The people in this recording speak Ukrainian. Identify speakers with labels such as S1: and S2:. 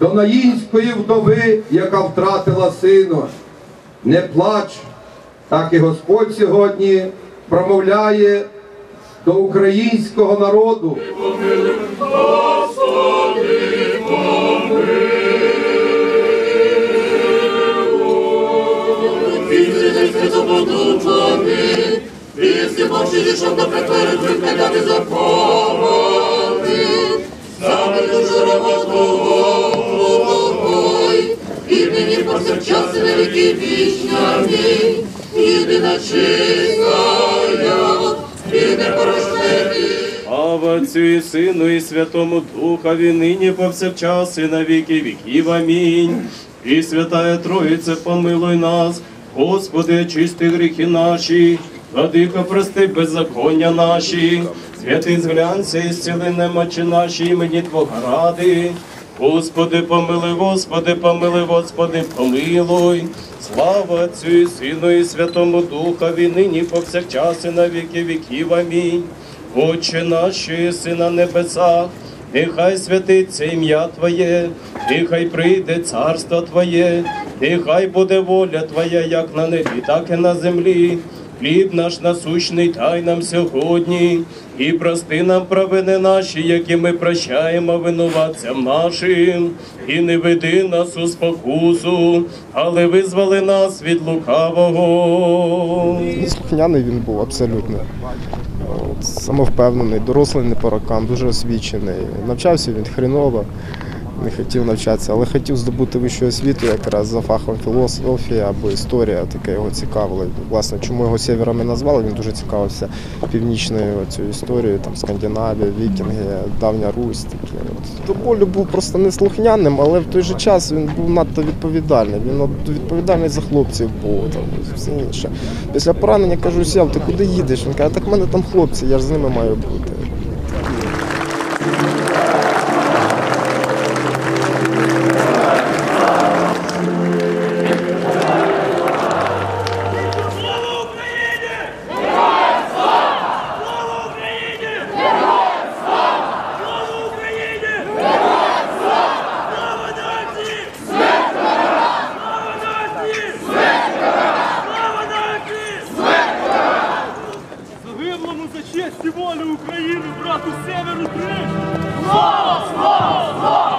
S1: до наїнської вдови, яка втратила сина. Не плач, так і Господь сьогодні промовляє до українського народу.
S2: Вісті Божі рішав на преклери викидати закони. Саме дуже імені повсякчас і на віки вічняні, єдина чистая, і непорожнений.
S3: А Отцю і Сину, і Святому Духові, нині повсякчас, і на віки віків. Амінь. І Святая Троїце, помилуй нас, Господи, очисти гріхи наші, Владико, прости беззаконня наші, святий зглянься і зціли немочі наші імені Твого ради. Господи, помилуй, Господи, помилуй, Господи, помилуй. Слава Отцю і Сину, і Святому Духові, нині повсякчас, і на віки віків. Амінь. Отче наш, що єси на небесах, нехай святиться ім'я Твоє, нехай прийде царство Твоє, нехай буде воля Твоя, як на небі, так і на землі. Хліб наш насущний дай нам сьогодні, і прости нам провини наші, які ми прощаємо винуватцям нашим, і не веди нас у спокусу, але визвали нас від лукавого.
S4: Слухняний він був абсолютно. Самовпевнений, дорослий не по рокам, дуже освічений. Навчався він хреново, не хотів навчатися, але хотів здобути вищу освіту якраз за фахом філософія або історія, таке його цікавило. Власне, чому його севером і назвали, він дуже цікавився північною цією історією, там Скандинавія, Вікінги, Давня Русь. Таке. До болю був просто неслухняним, але в той же час він був надто відповідальний. Він відповідальний за хлопців був там, все інше. Після поранення кажу, сяв, ти куди їдеш? Він каже, так в мене там хлопці, я ж з ними маю бути. Livre, broto Severo 3! Vamos, vamos, vamos!